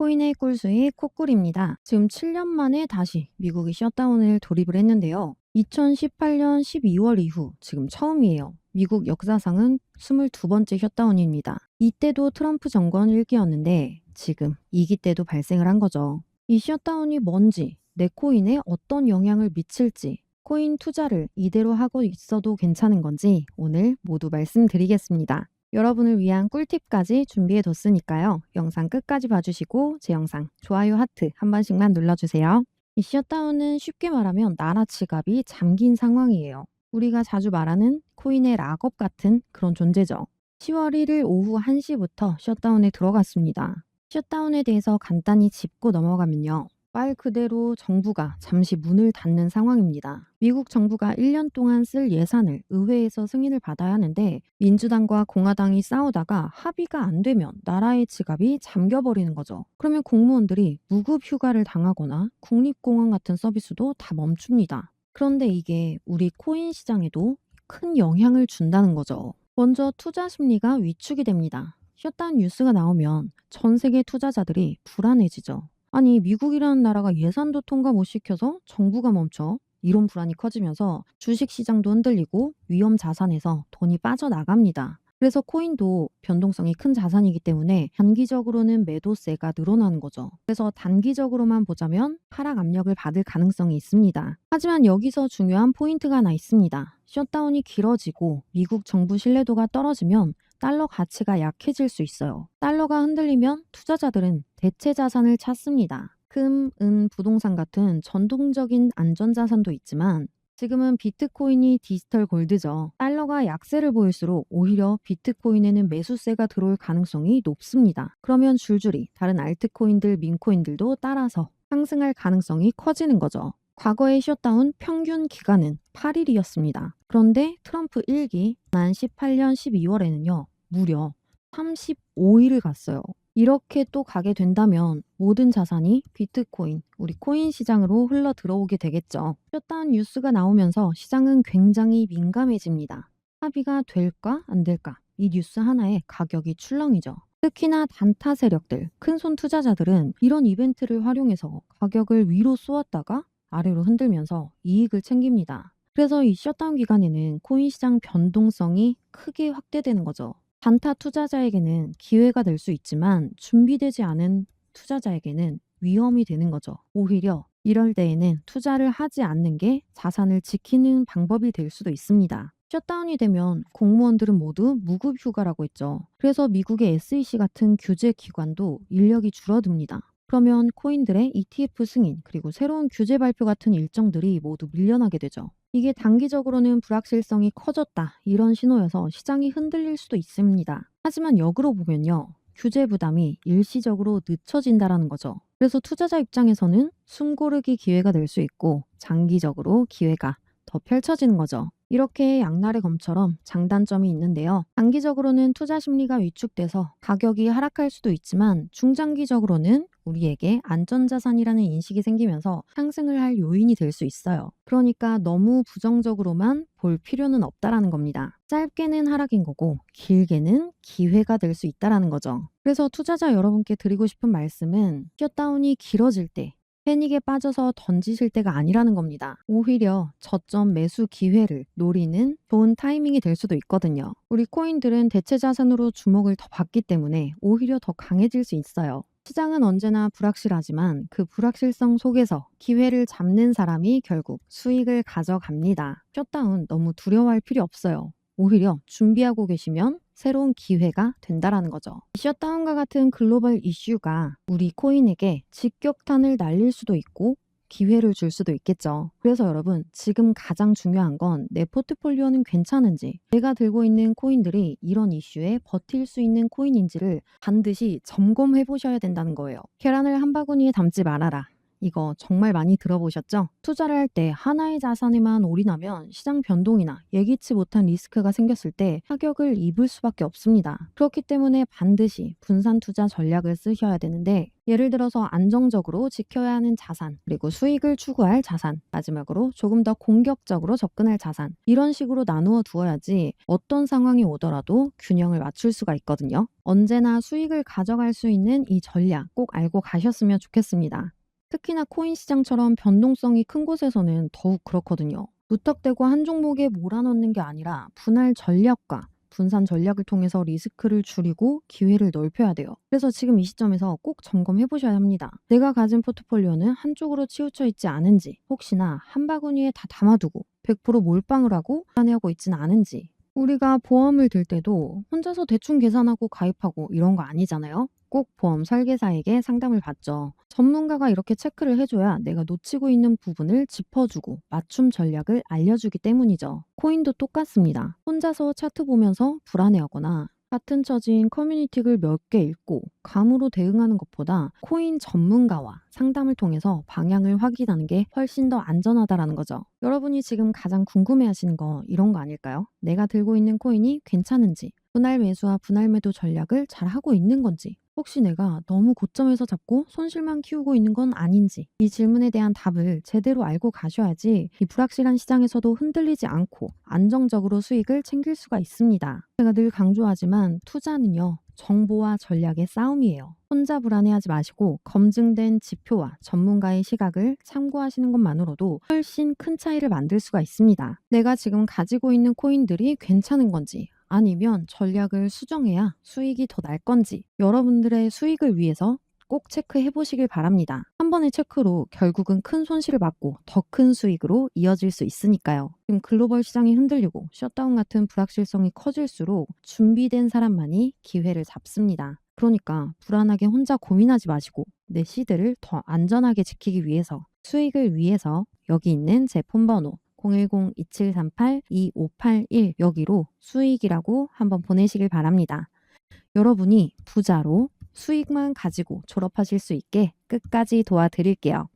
코인의 꿀수익 코꿀입니다. 지금 7년 만에 다시 미국이 셧다운을 돌입을 했는데요. 2018년 12월 이후 지금 처음이에요. 미국 역사상은 22번째 셧다운입니다. 이때도 트럼프 정권 1기였는데 지금 2기 때도 발생을 한 거죠. 이 셧다운이 뭔지, 내 코인에 어떤 영향을 미칠지, 코인 투자를 이대로 하고 있어도 괜찮은 건지 오늘 모두 말씀드리겠습니다. 여러분을 위한 꿀팁까지 준비해 뒀으니까요. 영상 끝까지 봐주시고 제 영상 좋아요 하트 한 번씩만 눌러주세요. 이 셧다운은 쉽게 말하면 나라 지갑이 잠긴 상황이에요. 우리가 자주 말하는 코인의 락업 같은 그런 존재죠. 10월 1일 오후 1시부터 셧다운에 들어갔습니다. 셧다운에 대해서 간단히 짚고 넘어가면요. 말 그대로 정부가 잠시 문을 닫는 상황입니다. 미국 정부가 1년 동안 쓸 예산을 의회에서 승인을 받아야 하는데 민주당과 공화당이 싸우다가 합의가 안 되면 나라의 지갑이 잠겨버리는 거죠. 그러면 공무원들이 무급 휴가를 당하거나 국립공원 같은 서비스도 다 멈춥니다. 그런데 이게 우리 코인 시장에도 큰 영향을 준다는 거죠. 먼저 투자 심리가 위축이 됩니다. 셧다운 뉴스가 나오면 전 세계 투자자들이 불안해지죠. 아니 미국이라는 나라가 예산도 통과 못 시켜서 정부가 멈춰 이런 불안이 커지면서 주식 시장도 흔들리고 위험 자산에서 돈이 빠져나갑니다. 그래서 코인도 변동성이 큰 자산이기 때문에 단기적으로는 매도세가 늘어나는 거죠. 그래서 단기적으로만 보자면 하락 압력을 받을 가능성이 있습니다. 하지만 여기서 중요한 포인트가 하나 있습니다. 셧다운이 길어지고 미국 정부 신뢰도가 떨어지면 달러 가치가 약해질 수 있어요. 달러가 흔들리면 투자자들은 대체 자산을 찾습니다. 금, 은, 부동산 같은 전통적인 안전자산도 있지만 지금은 비트코인이 디지털 골드죠. 달러가 약세를 보일수록 오히려 비트코인에는 매수세가 들어올 가능성이 높습니다. 그러면 줄줄이 다른 알트코인들, 민코인들도 따라서 상승할 가능성이 커지는 거죠. 과거의 셧다운 평균 기간은 8일이었습니다. 그런데 트럼프 1기 난 18년 12월에는요. 무려 35일을 갔어요. 이렇게 또 가게 된다면 모든 자산이 비트코인, 우리 코인 시장으로 흘러 들어오게 되겠죠. 셧다운 뉴스가 나오면서 시장은 굉장히 민감해집니다. 합의가 될까 안 될까? 이 뉴스 하나에 가격이 출렁이죠. 특히나 단타 세력들, 큰손 투자자들은 이런 이벤트를 활용해서 가격을 위로 쏘았다가 아래로 흔들면서 이익을 챙깁니다. 그래서 이 셧다운 기간에는 코인 시장 변동성이 크게 확대되는 거죠. 단타 투자자에게는 기회가 될 수 있지만 준비되지 않은 투자자에게는 위험이 되는 거죠. 오히려 이럴 때에는 투자를 하지 않는 게 자산을 지키는 방법이 될 수도 있습니다. 셧다운이 되면 공무원들은 모두 무급 휴가라고 했죠. 그래서 미국의 SEC 같은 규제 기관도 인력이 줄어듭니다. 그러면 코인들의 ETF 승인 그리고 새로운 규제 발표 같은 일정들이 모두 밀려나게 되죠. 이게 단기적으로는 불확실성이 커졌다 이런 신호여서 시장이 흔들릴 수도 있습니다. 하지만 역으로 보면요. 규제 부담이 일시적으로 늦춰진다라는 거죠. 그래서 투자자 입장에서는 숨고르기 기회가 될 수 있고 장기적으로 기회가 더 펼쳐지는 거죠. 이렇게 양날의 검처럼 장단점이 있는데요. 단기적으로는 투자 심리가 위축돼서 가격이 하락할 수도 있지만 중장기적으로는 우리에게 안전자산이라는 인식이 생기면서 상승을 할 요인이 될 수 있어요. 그러니까 너무 부정적으로만 볼 필요는 없다라는 겁니다. 짧게는 하락인 거고 길게는 기회가 될 수 있다라는 거죠. 그래서 투자자 여러분께 드리고 싶은 말씀은 셧다운이 길어질 때 패닉에 빠져서 던지실 때가 아니라는 겁니다. 오히려 저점 매수 기회를 노리는 좋은 타이밍이 될 수도 있거든요. 우리 코인들은 대체 자산으로 주목을 더 받기 때문에 오히려 더 강해질 수 있어요. 시장은 언제나 불확실하지만 그 불확실성 속에서 기회를 잡는 사람이 결국 수익을 가져갑니다. 셧다운 너무 두려워할 필요 없어요. 오히려 준비하고 계시면 새로운 기회가 된다라는 거죠. 셧다운과 같은 글로벌 이슈가 우리 코인에게 직격탄을 날릴 수도 있고 기회를 줄 수도 있겠죠. 그래서 여러분, 지금 가장 중요한 건 내 포트폴리오는 괜찮은지, 내가 들고 있는 코인들이 이런 이슈에 버틸 수 있는 코인인지를 반드시 점검해 보셔야 된다는 거예요. 계란을 한 바구니에 담지 말아라. 이거 정말 많이 들어보셨죠? 투자를 할 때 하나의 자산에만 올인하면 시장 변동이나 예기치 못한 리스크가 생겼을 때 타격을 입을 수밖에 없습니다. 그렇기 때문에 반드시 분산 투자 전략을 쓰셔야 되는데 예를 들어서 안정적으로 지켜야 하는 자산, 그리고 수익을 추구할 자산, 마지막으로 조금 더 공격적으로 접근할 자산, 이런 식으로 나누어 두어야지 어떤 상황이 오더라도 균형을 맞출 수가 있거든요. 언제나 수익을 가져갈 수 있는 이 전략 꼭 알고 가셨으면 좋겠습니다. 특히나 코인 시장처럼 변동성이 큰 곳에서는 더욱 그렇거든요. 무턱대고 한 종목에 몰아넣는 게 아니라 분할 전략과 분산 전략을 통해서 리스크를 줄이고 기회를 넓혀야 돼요. 그래서 지금 이 시점에서 꼭 점검해 보셔야 합니다. 내가 가진 포트폴리오는 한쪽으로 치우쳐 있지 않은지, 혹시나 한 바구니에 다 담아두고 100% 몰빵을 하고 불안해하고 있지는 않은지, 우리가 보험을 들 때도 혼자서 대충 계산하고 가입하고 이런 거 아니잖아요. 꼭 보험 설계사에게 상담을 받죠. 전문가가 이렇게 체크를 해줘야 내가 놓치고 있는 부분을 짚어주고 맞춤 전략을 알려주기 때문이죠. 코인도 똑같습니다. 혼자서 차트 보면서 불안해하거나 같은 처진 커뮤니티 글 몇 개 읽고 감으로 대응하는 것보다 코인 전문가와 상담을 통해서 방향을 확인하는 게 훨씬 더 안전하다라는 거죠. 여러분이 지금 가장 궁금해 하시는 거 이런 거 아닐까요? 내가 들고 있는 코인이 괜찮은지, 분할 매수와 분할 매도 전략을 잘 하고 있는 건지, 혹시 내가 너무 고점에서 잡고 손실만 키우고 있는 건 아닌지 이 질문에 대한 답을 제대로 알고 가셔야지 이 불확실한 시장에서도 흔들리지 않고 안정적으로 수익을 챙길 수가 있습니다. 제가 늘 강조하지만 투자는요. 정보와 전략의 싸움이에요. 혼자 불안해하지 마시고 검증된 지표와 전문가의 시각을 참고하시는 것만으로도 훨씬 큰 차이를 만들 수가 있습니다. 내가 지금 가지고 있는 코인들이 괜찮은 건지 아니면 전략을 수정해야 수익이 더 날 건지 여러분들의 수익을 위해서 꼭 체크해 보시길 바랍니다. 한 번의 체크로 결국은 큰 손실을 받고 더 큰 수익으로 이어질 수 있으니까요. 지금 글로벌 시장이 흔들리고 셧다운 같은 불확실성이 커질수록 준비된 사람만이 기회를 잡습니다. 그러니까 불안하게 혼자 고민하지 마시고 내 시드를 더 안전하게 지키기 위해서 수익을 위해서 여기 있는 제 폰 번호 010-2738-2581 여기로 수익이라고 한번 보내시길 바랍니다. 여러분이 부자로 수익만 가지고 졸업하실 수 있게 끝까지 도와드릴게요.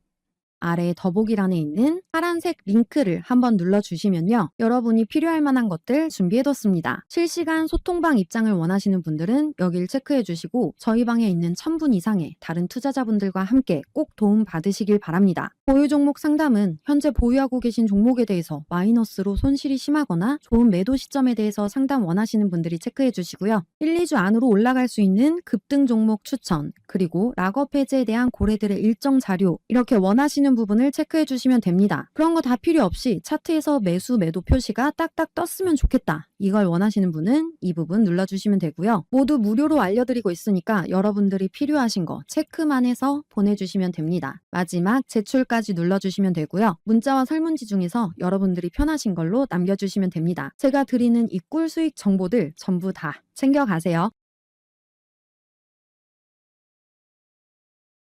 아래 더보기란에 있는 파란색 링크를 한번 눌러주시면요. 여러분이 필요할 만한 것들 준비해뒀습니다. 실시간 소통방 입장을 원하시는 분들은 여길 체크해주시고 저희 방에 있는 1000분 이상의 다른 투자자분들과 함께 꼭 도움 받으시길 바랍니다. 보유 종목 상담은 현재 보유하고 계신 종목에 대해서 마이너스로 손실이 심하거나 좋은 매도 시점에 대해서 상담 원하시는 분들이 체크해 주시고요. 1, 2주 안으로 올라갈 수 있는 급등 종목 추천 그리고 락업 해제에 대한 고래들의 일정 자료 이렇게 원하시 는 부분을 체크해 주시면 됩니다. 그런 거 다 필요 없이 차트에서 매수 매도 표시가 딱딱 떴으면 좋겠다. 이걸 원하시는 분은 이 부분 눌러주시면 되고요. 모두 무료로 알려드리고 있으니까 여러분들이 필요하신 거 체크만 해서 보내주시면 됩니다. 마지막 제출까지 눌러주시면 되고요. 문자와 설문지 중에서 여러분들이 편하신 걸로 남겨주시면 됩니다. 제가 드리는 이 꿀 수익 정보들 전부 다 챙겨가세요.